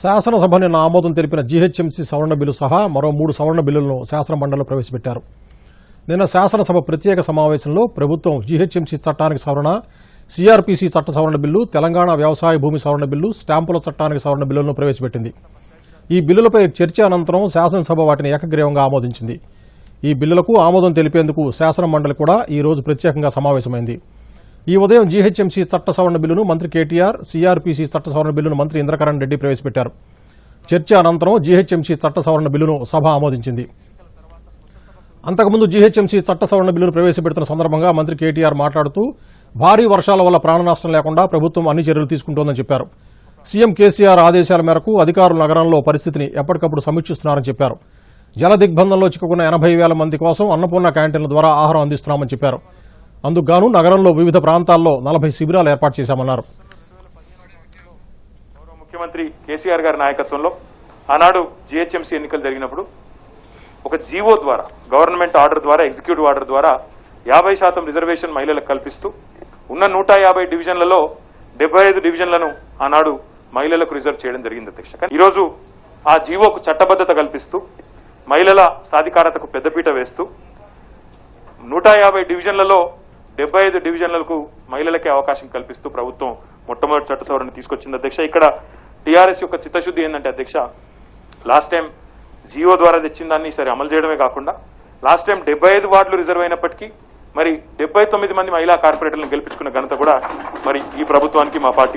శాసనసభ నిన్న ఆమోదం తెలిపిన జీహెచ్ఎంసీ సవరణ బిల్లు సహా మరో మూడు సవరణ బిల్లులను శాసన మండలిలో ప్రవేశపెట్టారు. నిన్న శాసనసభ ప్రత్యేక సమావేశంలో ప్రభుత్వం జీహెచ్ఎంసీ చట్టానికి సవరణ సిఆర్పిసి చట్ట సవరణ బిల్లు తెలంగాణ వ్యవసాయ భూమి సవరణ బిల్లు స్టాంపుల చట్టానికి సవరణ బిల్లులను ప్రవేశపెట్టింది. ఈ బిల్లులపై చర్చ అనంతరం శాసనసభ వాటిని ఏకగ్రీవంగా ఆమోదించింది. ఈ బిల్లులకు ఆమోదం తెలిపేందుకు శాసన మండలి కూడా ఈ రోజు ప్రత్యేకంగా సమావేశమైంది. ఈ ఉదయం జీహెచ్ఎంసీ చట్ట సవరణ బిల్లును మంత్రి కేటీఆర్ సీఆర్పీసీ చట్ట సవరణ బిల్లును మంత్రి ఇంద్రకరణ్ రెడ్డి ప్రవేశపెట్టారు. చర్చ అనంతరం జీహెచ్ఎంసీ చట్ట సవరణ బిల్లును సభ ఆమోదించింది. అంతకుముందు జీహెచ్ఎంసీ చట్ట సవరణ బిల్లును ప్రవేశపెడుతున్న సందర్భంగా మంత్రి కేటీఆర్ మాట్లాడుతూ భారీ వర్షాల వల్ల ప్రాణ లేకుండా ప్రభుత్వం అన్ని చర్యలు తీసుకుంటోందని చెప్పారు. సీఎం కేసీఆర్ ఆదేశాల మేరకు అధికారులు నగరంలో పరిస్థితిని ఎప్పటికప్పుడు సమీక్షిస్తున్నారని చెప్పారు. జల దిగ్బంధంలో చిక్కుకున్న ఎనభై వేల మంది కోసం అన్నపూర్ణ క్యాంటీన్ల ద్వారా ఆహారం అందిస్తున్నామని చెప్పారు. అందుకుగాను నగరంలో వివిధ ప్రాంతాల్లో నలభై శిబిరాలు ఏర్పాటు చేశామన్నారు. గౌరవ ముఖ్యమంత్రి కేసీఆర్ గారి నాయకత్వంలో ఆనాడు జిహెచ్ఎంసీ ఎన్నికలు జరిగినప్పుడు ఒక జీవో ద్వారా గవర్నమెంట్ ఆర్డర్ ద్వారా ఎగ్జిక్యూటివ్ ఆర్డర్ ద్వారా యాభై శాతం రిజర్వేషన్ మహిళలకు కల్పిస్తూ ఉన్న నూట యాభై డివిజన్లలో డెబ్బై ఐదు డివిజన్లను ఆనాడు మహిళలకు రిజర్వ్ చేయడం జరిగింది అధ్యక్ష. కానీ ఈరోజు ఆ జీవోకు చట్టబద్ధత కల్పిస్తూ మహిళల సాధికారతకు పెద్దపీట వేస్తూ నూట యాభై డివిజన్లలో డెబ్బై ఐదు డివిజన్లకు మహిళలకే అవకాశం కల్పిస్తూ ప్రభుత్వం మొట్టమొదటి చట్ట సవరణ తీసుకొచ్చింది. అధ్యక్ష ఇక్కడ టీఆర్ఎస్ యొక్క చిత్తశుద్ధి ఏంటంటే అధ్యక్ష లాస్ట్ టైం జియో ద్వారా తెచ్చిన దాన్ని ఈసారి అమలు చేయడమే కాకుండా లాస్ట్ టైం డెబ్బై ఐదు వార్డులు రిజర్వ్ అయినప్పటికీ మరి డెబ్బై తొమ్మిది మంది మహిళా కార్పొరేటర్లను గెలిపించుకున్న ఘనత కూడా మరి ఈ ప్రభుత్వానికి మా పార్టీ